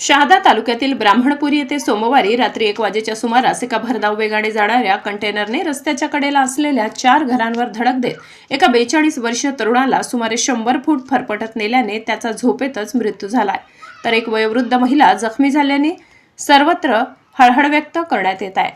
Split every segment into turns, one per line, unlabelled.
शहादा तालुक्यातील ब्राह्मणपुरी येथे सोमवारी रात्री एक वाजेच्या सुमारास एका भरधाव वेगाने जाणाऱ्या कंटेनरने रस्त्याच्या कडेला असलेल्या चार घरांवर धडक देत एका बेचाळीस वर्षीय तरुणाला सुमारे शंभर फूट फरफटत नेल्याने त्याचा झोपेतच मृत्यू झालाय. तर एक वयोवृद्ध महिला जखमी झाल्याने सर्वत्र हळहळ व्यक्त करण्यात येत आहे.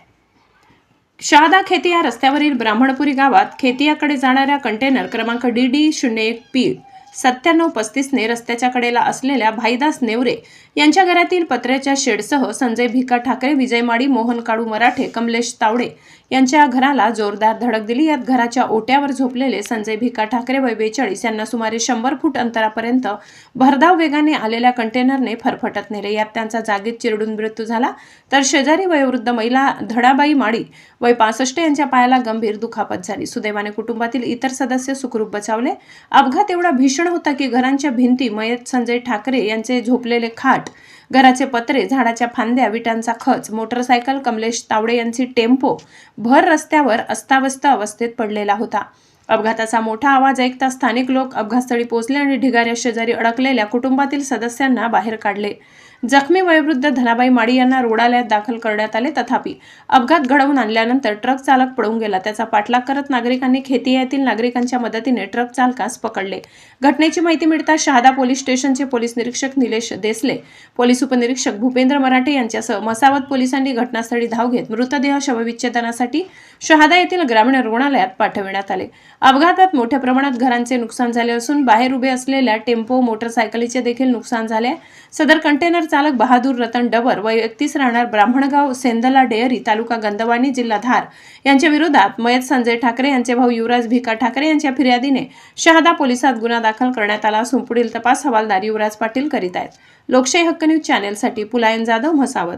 शहादा खेती या रस्त्यावरील ब्राह्मणपुरी गावात खेतियाकडे जाणाऱ्या कंटेनर क्रमांक डी डी शून्य एक पी सत्त्याण्णव पस्तीसने रस्त्याच्या कडेला असलेल्या भाईदास नेवरे यांच्या घरातील पत्र्याच्या शेडसह संजय भिका ठाकरे विजय माडी मोहन काळू मराठे कमलेश तावडे यांच्या घराला जोरदार धडक दिली. यात घराच्या ओट्यावर झोपलेले संजय भिका ठाकरे वय बेचाळीस यांना सुमारे शंभर फूट अंतरापर्यंत भरधाव वेगाने आलेल्या कंटेनरने फरफटत नेले. यात त्यांचा जागीत चिरडून मृत्यू झाला. तर शेजारी वयोवृद्ध महिला धडाबाई माळी वय पासष्ट यांच्या पायाला गंभीर दुखापत झाली. सुदैवाने कुटुंबातील इतर सदस्य सुखरूप बचावले. अपघात एवढा भीषण होता की घरांच्या भिंती मयत संजय ठाकरे यांचे झोपलेले खाट घराचे पत्रे झाडाच्या फांद्या विटांचा खच मोटरसायकल कमलेश तावडे यांची टेम्पो भर रस्त्यावर अस्ताव्यस्त अवस्थेत पडलेला होता. अपघाताचा मोठा आवाज ऐकता स्थानिक लोक अपघातस्थळी पोहोचले आणि ढिगाऱ्या शेजारी अडकलेल्या कुटुंबातील सदस्यांना बाहेर काढले. जखमी वयोवृद्ध धनाबाई माडी यांना रुग्णालयात दाखल करण्यात आले. तथापि अपघात घडवून आणल्यानंतर ट्रक चालक पळून गेला. त्याचा पाठलाग करत नागरिकांनी खेती येथील नागरिकांच्या मदतीने ट्रक चालकास पकडले. घटनेची माहिती मिळताच शहादा पोलीस स्टेशनचे पोलीस निरीक्षक निलेश देसले पोलीस उपनिरीक्षक भूपेंद्र मराठे यांच्यासह मसावत पोलिसांनी घटनास्थळी धाव घेत मृतदेह शवविच्छेदनासाठी शहादा येथील ग्रामीण रुग्णालयात पाठविण्यात आले. अपघातात मोठ्या प्रमाणात घरांचे नुकसान झाले असून बाहेर उभे असलेल्या टेम्पो मोटरसायकलीचे देखील नुकसान झाले सदर कंटेनर चालक बहादूर रतन डबर व एकतीस राहणार ब्राह्मणगाव सेंदला डेअरी तालुका गंदवानी जिल्हा धार यांच्या विरोधात मयत संजय ठाकरे यांचे भाऊ युवराज भिका ठाकरे यांच्या फिर्यादीने शहादा पोलिसात गुन्हा दाखल करण्यात आला असून पुढील तपास हवालदार युवराज पाटील करीत आहेत. लोकशाही हक्क न्यूज चॅनेलसाठी पुलायन जाधव म्हसावत.